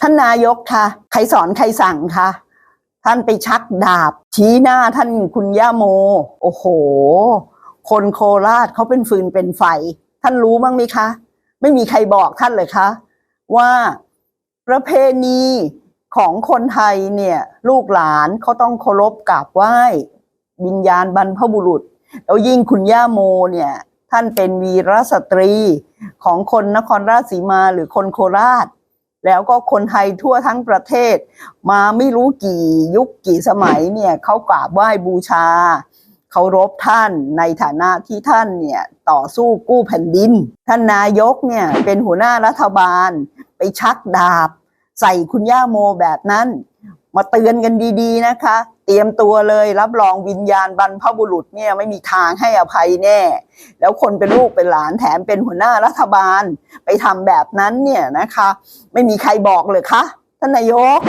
ท่านนายกคะใครสอนใครสั่งคะท่านไปชักดาบ ชี้หน้าท่านคุณย่าโม โอ้โห คนโคราชเขาเป็นฟืนเป็นไฟ ท่านรู้บ้างไหมคะ ไม่มีใครบอกท่านเลยคะ ว่าประเพณีของคนไทยเนี่ยลูกหลานเขาต้องเคารพกราบไหว้วิญญาณบรรพบุรุษ แล้วยิ่งคุณย่าโมเนี่ย ท่านเป็นวีรสตรีของคนนครราชสีมาหรือคนโคราช แล้วก็คนไทยทั่วทั้งประเทศ มาไม่รู้กี่ยุคกี่สมัยเนี่ยเขากราบไหว้บูชาเคารพท่านในฐานะที่ท่านเนี่ยต่อสู้กู้แผ่นดิน ท่านนายกเนี่ยเป็นหัวหน้ารัฐบาลไปชักดาบ ใส่คุณย่าโมแบบนั้น มาเตือนกันดีๆนะคะ เตรียมตัวเลยรับรองวิญญาณบรรพบุรุษเนี่ยไม่มีทางให้อภัยแน่ แล้วคนเป็นลูกเป็นหลานแถมเป็นหัวหน้ารัฐบาล ไปทำแบบนั้นเนี่ยนะคะ ไม่มีใครบอกเลยคะท่านนายก